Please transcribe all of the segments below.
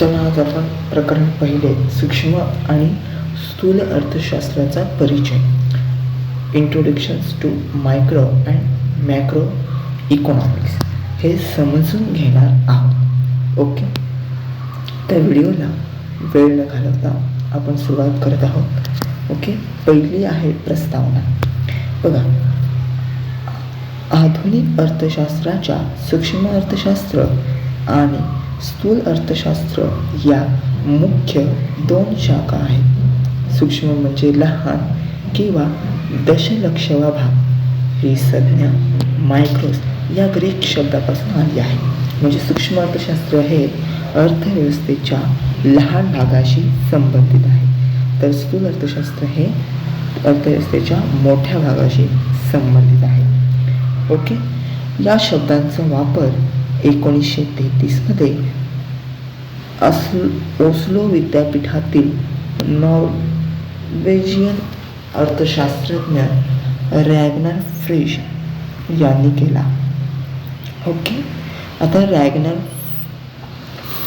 चला आज आपण प्रकरण पहिले सूक्ष्म आणि स्थूल अर्थशास्त्राचा परिचय. Introductions to micro and macro economics हे समजून घेणार आहोत. ओके त्या व्हिडिओला वेळ न घालवता आपण सुरुवात करत आहोत. ओके पहिली आहे प्रस्तावना. बघा. आधुनिक अर्थशास्त्राच्या सूक्ष्म अर्थशास्त्र आणि स्थूल अर्थशास्त्र या मुख्य दोन शाखा आहेत. सूक्ष्म म्हणजे लहान किंवा दशलक्षवा भाग. ही संज्ञा मायक्रोस या ग्रीक शब्दापासून आली आहे. म्हणजे सूक्ष्म अर्थशास्त्र हे अर्थव्यवस्थेच्या लहान भागाशी संबंधित आहे. तर स्थूल अर्थशास्त्र हे अर्थव्यवस्थेच्या मोठ्या भागाशी संबंधित आहे. ओके? या शब्दांचा वापर एकोणीसशे तेहतीसमध्ये असल ओस्लो विद्यापीठातील नॉर्वेजियन अर्थशास्त्रज्ञ रॅगनर फ्रिश यांनी केला. ओके? आता रॅगनर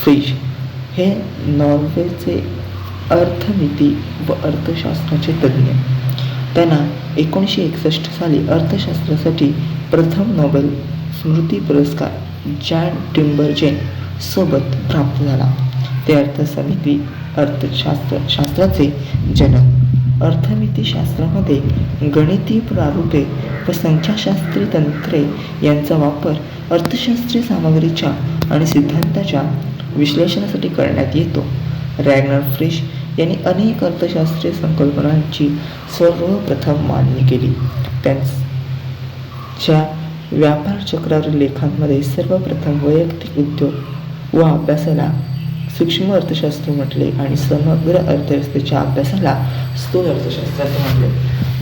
फ्रिश हे नॉर्वेचे अर्थनीती व अर्थशास्त्राचे तज्ज्ञ. त्यांना एकोणीसशे एकसष्ट साली अर्थशास्त्रासाठी प्रथम नोबेल स्मृती पुरस्कार जॅन टिम्बरजेन सोबत प्राप्त झाला. ते अर्थसमिती अर्थशास्त्र शास्त्राचे जनक. अर्थमितीशास्त्रामध्ये गणिती प्रारूपे व संख्याशास्त्रीय तंत्रे यांचा वापर अर्थशास्त्रीय सामग्रीच्या आणि सिद्धांताच्या विश्लेषणासाठी करण्यात येतो. रॅगनर फ्रिश यांनी अनेक अर्थशास्त्रीय संकल्पनांची सर्वप्रथम मांडणी केली. त्यांच्या व्यापार चक्रावरील लेखांमध्ये सर्वप्रथम वैयक्तिक उद्योग व अभ्यासाला सूक्ष्म अर्थशास्त्र म्हटले आणि समग्र अर्थव्यवस्थेच्या अभ्यासाला स्थूल अर्थशास्त्र असं म्हटले.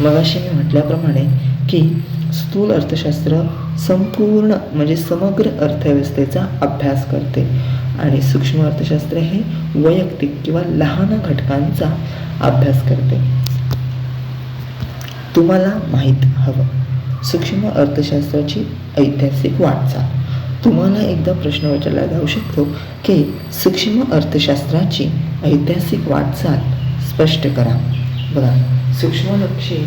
मगाशी मी म्हटल्याप्रमाणे की स्थूल अर्थशास्त्र संपूर्ण म्हणजे समग्र अर्थव्यवस्थेचा अभ्यास करते. आणि सूक्ष्म अर्थशास्त्र हे वैयक्तिक किंवा लहान घटकांचा अभ्यास करते. तुम्हाला माहीत हवं. सूक्ष्म अर्थशास्त्राची ऐतिहासिक वाटचाल. तुम्हाला एकदा प्रश्न विचारला जाऊ शकतो की सूक्ष्म अर्थशास्त्राची ऐतिहासिक वाटचाल स्पष्ट करा. बघा सूक्ष्मलक्षी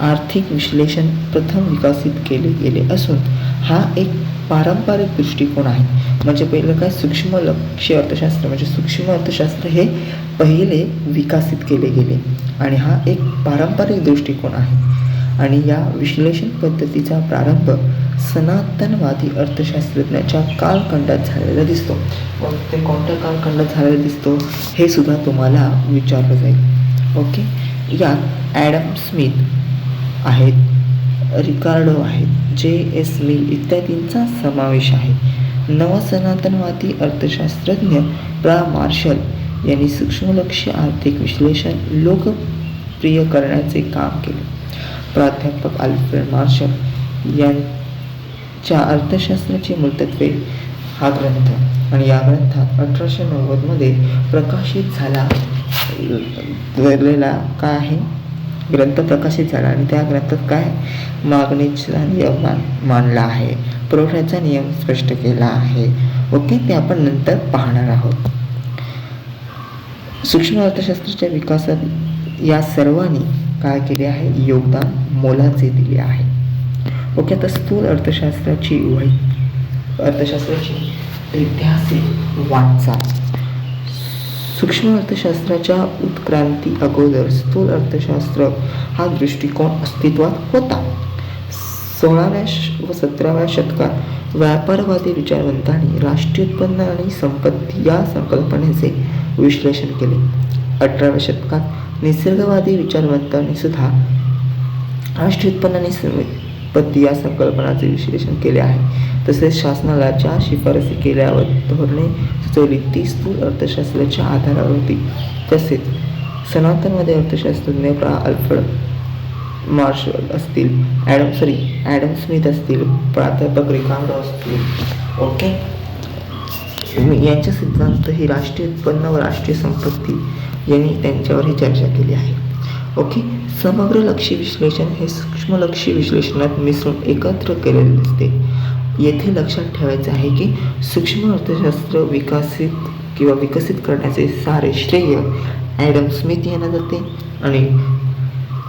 आर्थिक विश्लेषण प्रथम विकसित केले गेले असून हा एक पारंपरिक दृष्टिकोन आहे. म्हणजे पहिलं काय? सूक्ष्म लक्ष्य अर्थशास्त्र म्हणजे सूक्ष्म अर्थशास्त्र हे पहिले विकसित केले गेले आणि हा एक पारंपरिक दृष्टिकोन आहे. आणि या विश्लेषण पद्धतीचा प्रारंभ सनातनवादी अर्थशास्त्रज्ञाच्या कालखंडात झालेला दिसतो. मग ते कोणत्या कालखंडात झालेला दिसतो? हे सुद्धा तुम्हाला विचारलं जाईल. ओके यात ॲडम स्मिथ आहेत रिकार्डो आहेत जे एस मिल इत्यादींचा समावेश आहे. नवसनातनवादी अर्थशास्त्रज्ञ प्रा. मार्शल यांनी सूक्ष्मलक्ष्य आर्थिक विश्लेषण लोकप्रिय करण्याचे काम केले. प्राध्यापक आल्फ्रेड मार्शल यांच्या अर्थशास्त्राची मूलतत्वे हा ग्रंथ आणि या ग्रंथात अठराशे नव्वदमध्ये प्रकाशित झाला. झालेला काय आहे? ग्रंथ प्रकाशित झाला आणि त्या ग्रंथात काय मागणीचा नियम मान आहे? पुरवठ्याचा नियम स्पष्ट केला आहे. ओके ते आपण नंतर पाहणार आहोत. सूक्ष्म अर्थशास्त्राच्या विकासात या सर्वांनी काय केले आहे? योगदान मोलाचे दिले आहे. ओके आता स्थूल अर्थशास्त्राची वै अर्थशास्त्राची ऐतिहासिक वाटचाल. सूक्ष्म अर्थशास्त्राच्या उत्क्रांती अगोदर स्थूल अर्थशास्त्र हा दृष्टिकोन अस्तित्वात होता. सोळाव्या व सतराव्या शतकात व्यापारवादी विचारवंतांनी राष्ट्रीय उत्पन्न आणि संपत्ती या संकल्पनेचे विश्लेषण केले. अठराव्या शतकात निसर्गवादी विचारवंतांनी सुद्धा राष्ट्रीय उत्पन्न आणि या संकल्पनाचे विश्लेषण केले आहे. तसेच शासनाला ज्या शिफारसी केल्यावर धोरणे सुचवली. ती स्थूल अर्थशास्त्राच्या आधारावर होती. तसेच सनातनमध्ये अर्थशास्त्रज्ञ प्रा अल्फ्रड मार्शल असतील ॲडम सॉरी ॲडम स्मिथ असतील प्राध्यापक रिकार्डो असतील. ओके? यांचे सिद्धांत ही राष्ट्रीय उत्पन्न व राष्ट्रीय संपत्ती यांनी त्यांच्यावरही चर्चा केली आहे. ओके? समग्र लक्षी विश्लेषण हे सूक्ष्मलक्षी विश्लेषणात मिसळून एकत्र केलेले दिसते. येथे लक्षात ठेवायचं आहे की सूक्ष्म अर्थशास्त्र विकसित किंवा विकसित करण्याचे सारे श्रेय ॲडम स्मिथ यांना जाते आणि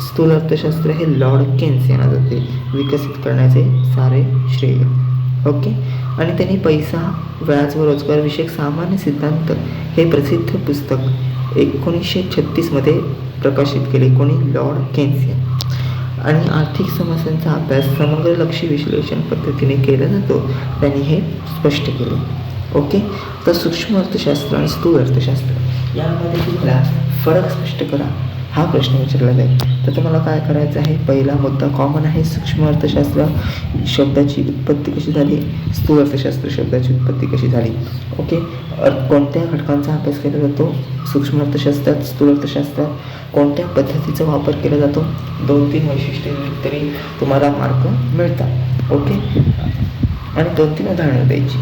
स्थूल अर्थशास्त्र हे लॉर्ड केन्स यांना जाते विकसित करण्याचे सारे श्रेय. ओके? आणि त्यांनी पैसा व्याज व रोजगारविषयक सामान्य सिद्धांत हे प्रसिद्ध पुस्तक एकोणीसशे छत्तीसमध्ये प्रकाशित केले कोणी? लॉर्ड केन्स आणि आर्थिक समस्यांचा अभ्यास समग्रलक्षी विश्लेषण पद्धतीने केला जातो. त्यांनी हे स्पष्ट केले. ओके? तर सूक्ष्म अर्थशास्त्र आणि स्थूल अर्थशास्त्र यामध्ये तुम्हाला फरक स्पष्ट करा. हा प्रश्न विचारला जाईल. तर तुम्हाला काय करायचं आहे? पहिला मुद्दा कॉमन आहे सूक्ष्म अर्थशास्त्र शब्दाची उत्पत्ती कशी झाली? स्थूल अर्थशास्त्र शब्दाची उत्पत्ती कशी झाली? ओके कोणत्या घटकांचा अभ्यास केला जातो? सूक्ष्म अर्थशास्त्रात स्थूल अर्थशास्त्रात कोणत्या पद्धतीचा वापर केला जातो? दोन तीन वैशिष्ट्ये तरी तुम्हाला मार्क मिळतात. ओके आणि दोन तीन उदाहरणं द्यायची.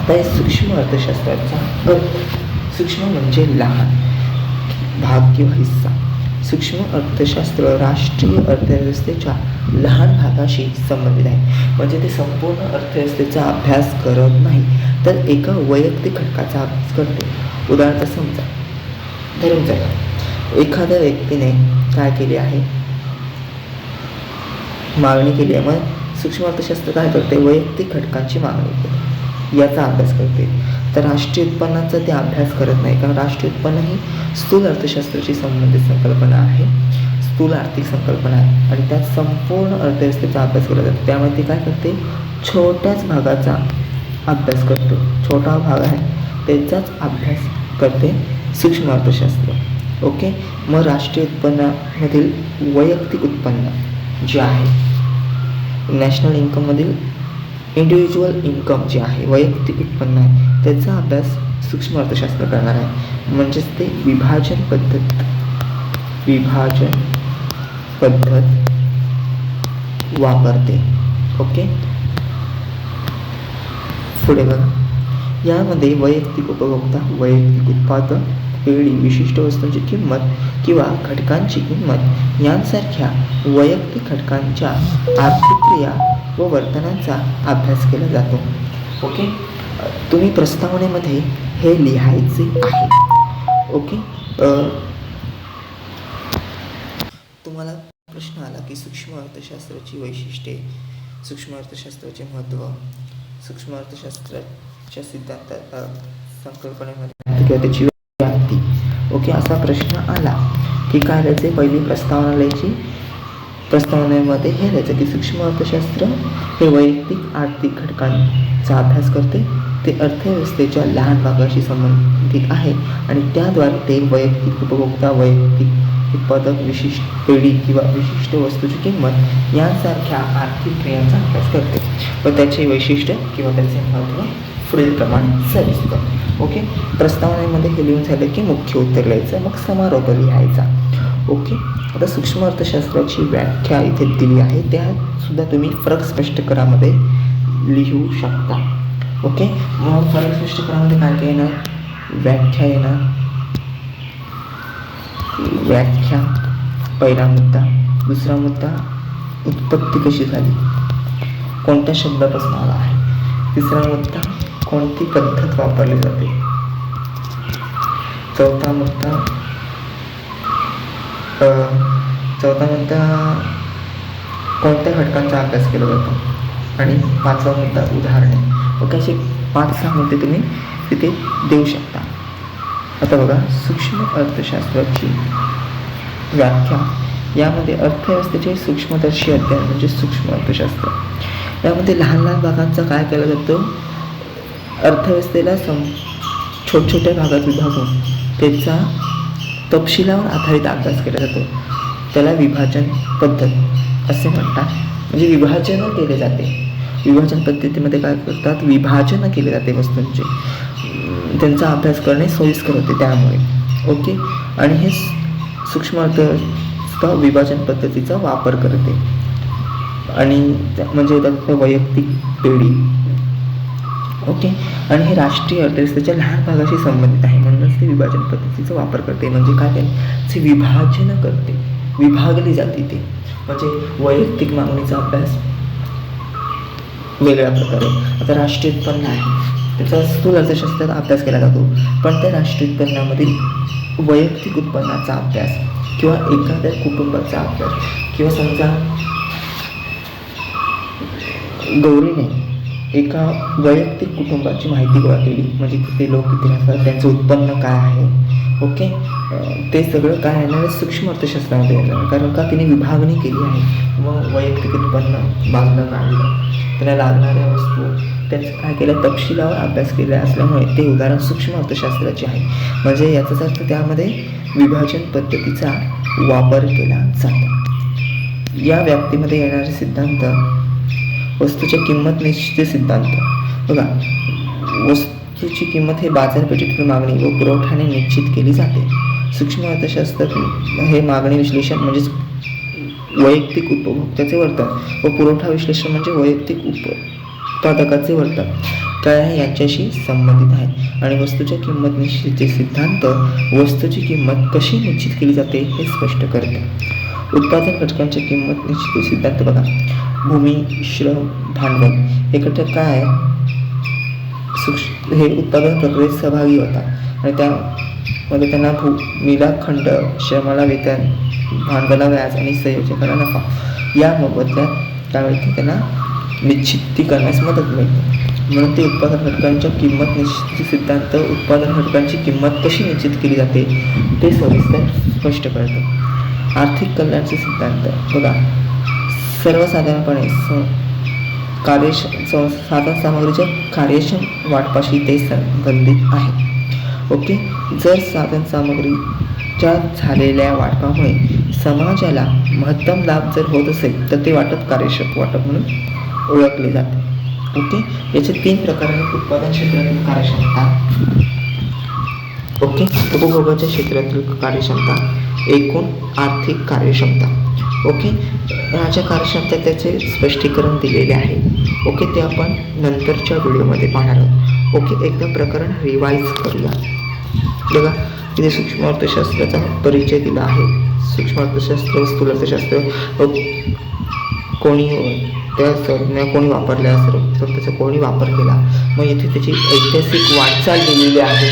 आता सूक्ष्म अर्थशास्त्राचा अर्थ. सूक्ष्म म्हणजे लहान. भाग किंवा हिस्सा सूक्ष्म अर्थशास्त्र राष्ट्रीय अर्थव्यवस्थेच्या लहान भागाशी संबंधित आहे. म्हणजे ते संपूर्ण अर्थव्यवस्थेचा अभ्यास करत नाही तर एका वैयक्तिक घटकाचा अभ्यास करते. उदाहरणार्थ समजा धरून चला. एखाद्या व्यक्तीने काय केले आहे? मागणी केली आहे. मग सूक्ष्म अर्थशास्त्र काय करते? वैयक्तिक घटकांची मागणी करते. याचा अभ्यास करते. तर राष्ट्रीय उत्पन्नाचा ते अभ्यास करत नाही. कारण राष्ट्रीय उत्पन्न ही स्थूल अर्थशास्त्राशी संबंधित संकल्पना आहे. स्थूल आर्थिक संकल्पना आहे. आणि त्यात संपूर्ण अर्थव्यवस्थेचा अभ्यास केला जातो. त्यामुळे ते काय करते? छोट्याच भागाचा अभ्यास करतो. छोटा भाग आहे. त्याचाच अभ्यास करते सूक्ष्म अर्थशास्त्र. ओके? मग राष्ट्रीय उत्पन्नामधील वैयक्तिक उत्पन्न जे आहे नॅशनल इन्कममधील इंडिव्हिज्युअल इन्कम जे आहे वैयक्तिक उत्पन्न आहे त्याचा अभ्यास सूक्ष्म अर्थशास्त्र करणार आहे. म्हणजेच ते विभाजन पद्धत विभाजन पद्धत वापरते. ओके पुढे बघा. यामध्ये वैयक्तिक उपभोक्ता वैयक्तिक उत्पादन पेढी विशिष्ट वस्तूंची किंमत किंवा घटकांची किंमत यांसारख्या वैयक्तिक घटकांच्या आर्थिक क्रिया व वर्तनाचा अभ्यास केला जातो. ओके? तुम्ही प्रस्तावनेमध्ये हे लिहायचे आहे. ओके? तुम्हाला प्रश्न आला की सूक्ष्म अर्थशास्त्राची वैशिष्ट्ये सूक्ष्म अर्थशास्त्राचे महत्त्व सूक्ष्म अर्थशास्त्राच्या सिद्धांत संकल्पनेमध्ये किंवा त्याची व्याप्ती. ओके? असा प्रश्न आला की काय लिहायचे पहिली प्रस्तावना लिहायची? प्रस्तावनेमध्ये हे लिहायचं की सूक्ष्म अर्थशास्त्र हे वैयक्तिक आर्थिक घटकांचा अभ्यास करते. ते अर्थव्यवस्थेच्या लहान भागाशी संबंधित आहे आणि त्याद्वारे ते वैयक्तिक उपभोक्ता वैयक्तिक उत्पादक विशिष्ट पेढी किंवा विशिष्ट वस्तूची किंमत यांसारख्या आर्थिक क्रियांचा अभ्यास करते. व त्याचे वैशिष्ट्य किंवा त्याचे महत्त्व पुढीलप्रमाणे सविस्तर. ओके? प्रस्तावनेमध्ये हे लिहून झालं की मुख्य उत्तर लिहायचं मग समारोप लिहायचा. ओके? आता सूक्ष्म अर्थशास्त्राची व्याख्या इथे दिली आहे. त्यासुद्धा तुम्ही फरक स्पष्टीकरणामध्ये लिहू शकता. ओके? मग फरक स्पष्टीकरणामध्ये काय काय येणार? व्याख्या येणार. व्याख्या पहिला मुद्दा. दुसरा मुद्दा उत्पत्ती कशी झाली? कोणत्या शब्दापासून आला आहे? तिसरा मुद्दा कोणती पद्धत वापरली जाते? चौथा मुद्दा चौथा मुद्दा कोणत्या घटकांचा अभ्यास केला जातो? आणि पाचवा मुद्दा उदाहरणे. ओके असे पाच सहा मुद्दे तुम्ही तिथे देऊ शकता. आता बघा सूक्ष्म अर्थशास्त्राची व्याख्या. यामध्ये अर्थव्यवस्थेचे सूक्ष्मदर्शी अध्ययन म्हणजे सूक्ष्म अर्थशास्त्र. यामध्ये लहान लहान भागांचा काय केला जातो? अर्थव्यवस्थेला सम छोट छोट्या भागात विभागून त्याचा तपशिलावर आधारित अभ्यास केला जातो. त्याला विभाजन पद्धत असे म्हणतात. म्हणजे विभाजन केले जाते. विभाजन पद्धतीमध्ये काय करतात? विभाजन केले जाते वस्तूंचे. त्यांचा अभ्यास करणे सोयीस्कर होते त्यामुळे. ओके? आणि हे सूक्ष्म अर्थव्यवस्था विभाजन पद्धतीचा वापर करते. आणि त्या- म्हणजे त्यांचं वैयक्तिक पेढी ओके आणि हे राष्ट्रीय अर्थव्यवस्थेच्या लहान भागाशी संबंधित आहे. म्हणूनच ते विभाजन पद्धतीचा वापर करते. म्हणजे काय ते? विभाजन करते. विभागली जाते ते. म्हणजे वैयक्तिक मागणीचा अभ्यास वेगळ्या प्रकारे. आता राष्ट्रीय उत्पन्न आहे. त्याचा स्थूल अर्थशास्त्राचा अभ्यास केला जातो. पण त्या राष्ट्रीय उत्पन्नामधील वैयक्तिक उत्पन्नाचा अभ्यास किंवा एखाद्या कुटुंबाचा अभ्यास किंवा समजा गौरीने एका वैयक्तिक कुटुंबाची माहिती गोळा केली. म्हणजे ते लोक किती असतात त्यांचं उत्पन्न काय आहे. ओके? ते सगळं काय येणार आहे? सूक्ष्म अर्थशास्त्रामध्ये येणार कारण का? तिने विभागणी केली आहे. मग वैयक्तिक उत्पन्न बाजूला काढलं त्याला लागणाऱ्या वस्तू त्यांचं काय केलं? तपशिलावर अभ्यास केला असल्यामुळे ते उदाहरण सूक्ष्म अर्थशास्त्राचे आहे. म्हणजे याचाच अर्थ त्यामध्ये विभाजन पद्धतीचा वापर केला जातो. या व्याप्तीमध्ये येणारे सिद्धांत वस्तूच्या किंमत निश्चित सिद्धांत. बघा वस्तूची किंमत हे बाजारपेठेतील मागणी व पुरवठाने निश्चित केली जाते. सूक्ष्म अर्थशास्त्र हे मागणी विश्लेषण म्हणजेच वैयक्तिक उपभोक्त्याचे वर्तन व पुरवठा विश्लेषण म्हणजे वैयक्तिक उप उत्पादकाचे वर्तन. काय आहे? याच्याशी संबंधित आहे. आणि वस्तूच्या किंमत निश्चितचे सिद्धांत वस्तूची किंमत कशी निश्चित केली जाते हे स्पष्ट करते. उत्पादन घटकांच्या किंमत निश्चित सिद्धांत बघा. भूमी श्रम भांडवल. हे घटक काय? आहे हे उत्पादन प्रक्रियेत सहभागी होतात. आणि त्यामध्ये त्यांना भूमीला खंड श्रमाला वेतन भांडवला व्याज आणि संयोजकाला नफा. या मोबदल्यात काय मिळते त्यांना निश्चिती करण्यास मदत मिळते. म्हणून ते उत्पादन घटकांच्या किंमत निश्चिती सिद्धांत उत्पादन घटकांची किंमत कशी निश्चित केली जाते ते सविस्तर स्पष्ट करतं. आर्थिक कल्याणचे सिद्धांत. बघा सर्वसाधारणपणे स कार्यक्ष स- साधन सामग्रीच्या कार्यक्षम वाटपाशी ते संबंधित आहे. ओके? जर साधन सामग्रीच्या झालेल्या वाटपामुळे समाजाला महत्तम लाभ जर होत असेल तर ते वाटप कार्यक्षम वाटप म्हणून ओळखले जाते. ओके? याचे तीन प्रकार आहेत. उत्पादन क्षेत्रातील कार्यक्षमता. ओके? उपभोगाच्या क्षेत्रातील कार्यक्षमता. एकूण आर्थिक कार्यक्षमता. ओके? राजा कार्यक्षमता त्याचे स्पष्टीकरण दिलेले आहे. ओके ते आपण नंतरच्या व्हिडिओमध्ये पाहणार आहोत. ओके एकदा प्रकरण रिवाईज करूया. बघा इथे सूक्ष्म अर्थशास्त्राचा परिचय दिला आहे. सूक्ष्म अर्थशास्त्र स्थूल अर्थशास्त्र कोणी त्या संज्ञा कोणी वापरल्या असं तर त्याचा कोणी वापर केला? मग इथे त्याची ऐतिहासिक वाटचाल दिलेली आहे.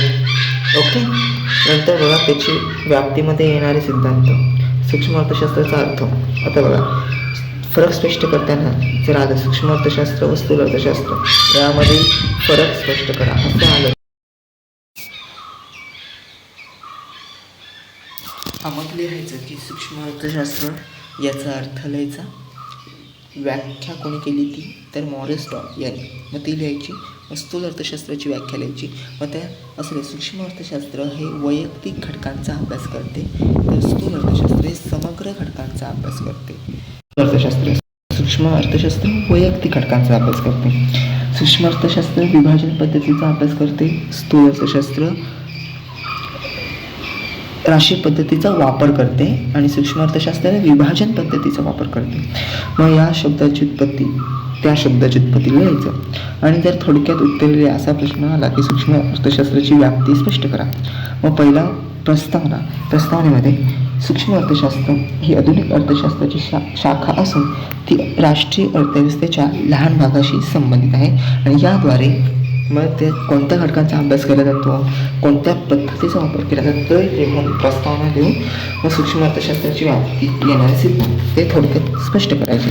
ओके? नंतर बघा त्याची व्याप्तीमध्ये येणारे सिद्धांत. सूक्ष्म अर्थशास्त्राचा अर्थ. आता बघा फरक स्पष्ट करताना जर आलं सूक्ष्म अर्थशास्त्र व स्थूल अर्थशास्त्र यामधील फरक स्पष्ट करा असं आलं. मग लिहायचं की सूक्ष्म अर्थशास्त्र याचा अर्थ लिहायचा व्याख्या कोणी केली ती? तर मॉरिस डॉट यांनी. मग ती लिहायची स्थूल अर्थशास्त्राची व्याख्या लिहायची. मग त्या असले सूक्ष्म अर्थशास्त्र हे वैयक्तिक घटकांचा अभ्यास करते. तर स्थूल अर्थशास्त्र हे समग्र घटकांचा अभ्यास करते. अर्थशास्त्र सूक्ष्म अर्थशास्त्र वैयक्तिक घटकांचा अभ्यास करते. सूक्ष्म अर्थशास्त्र विभाजन पद्धतीचा अभ्यास करते. स्थूल अर्थशास्त्र राशी पद्धतीचा वापर करते आणि सूक्ष्म अर्थशास्त्राने विभाजन पद्धतीचा वापर करते. मग या शब्दाची उत्पत्ती त्या शब्दाची उत्पत्ती लिहायचं. आणि जर थोडक्यात उत्तर असा प्रश्न आला की सूक्ष्म अर्थशास्त्राची व्याप्ती स्पष्ट करा. मग पहिला प्रस्तावना प्रस्तावनेमध्ये सूक्ष्म अर्थशास्त्र ही आधुनिक अर्थशास्त्राची शा शाखा असून ती राष्ट्रीय अर्थव्यवस्थेच्या लहान भागाशी संबंधित आहे. आणि याद्वारे मग ते कोणत्या घटकांचा अभ्यास केला जातो? कोणत्या पद्धतीचा वापर केला जातो? हे म्हणून प्रस्तावना देऊन व सूक्ष्म अर्थशास्त्राची व्याप्ती येणारे सिद्धांत ते थोडक्यात स्पष्ट करायचे.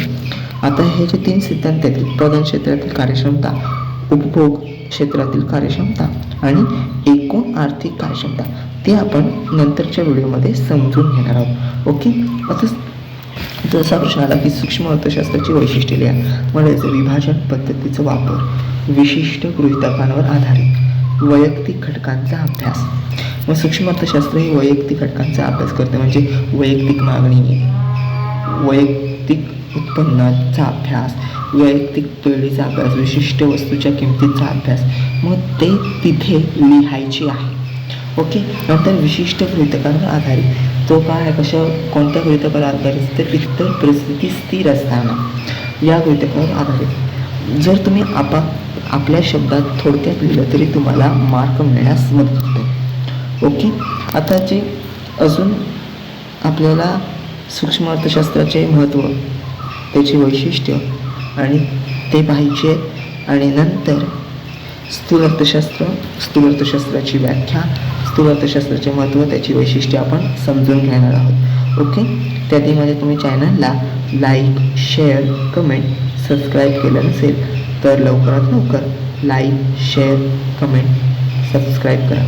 आता हे जे तीन सिद्धांत आहेत उत्पादन क्षेत्रातील कार्यक्षमता उपभोग क्षेत्रातील कार्यक्षमता आणि एकूण आर्थिक कार्यक्षमता ते आपण नंतरच्या व्हिडिओमध्ये समजून घेणार आहोत. ओके? आता जसा प्रश्न ही की सूक्ष्म अर्थशास्त्राची वैशिष्ट्ये लिहा. म्हणजेच विभाजन पद्धतीचा वापर विशिष्ट गृहितकांवर आधारित वैयक्तिक घटकांचा अभ्यास. मग सूक्ष्म अर्थशास्त्र हे वैयक्तिक घटकांचा अभ्यास करते म्हणजे वैयक्तिक मागणी वैयक्तिक उत्पन्नाचा अभ्यास वैयक्तिक पिढीचा अभ्यास विशिष्ट वस्तूच्या किमतीचा अभ्यास. मग ते तिथे लिहायचे आहे. ओके? नंतर विशिष्ट गृहितकांवर आधारित. तो काय कशा कोणत्या गृहितकावर आधारित तर इतर परिस्थिती स्थिर असताना या गृहितकावर आधारित. जर तुम्ही आपा आपल्या शब्दात थोडक्यात लिहिलं तरी तुम्हाला मार्क मिळण्यास मदत होते. ओके? आता जे अजून आपल्याला सूक्ष्म अर्थशास्त्राचे महत्त्व त्याचे वैशिष्ट्य आणि ते पाहिजे आणि नंतर स्थूल अर्थशास्त्र स्थूल अर्थशास्त्राची व्याख्या स्थूल अर्थशास्त्राचे महत्त्व त्याची वैशिष्ट्ये आपण समजून घेणार आहोत. ओके त्याआधीमध्ये तुम्ही चॅनलला लाईक शेअर कमेंट सबस्क्राईब केलं नसेल तर लवकरात लवकर लाईक शेअर कमेंट सबस्क्राईब करा.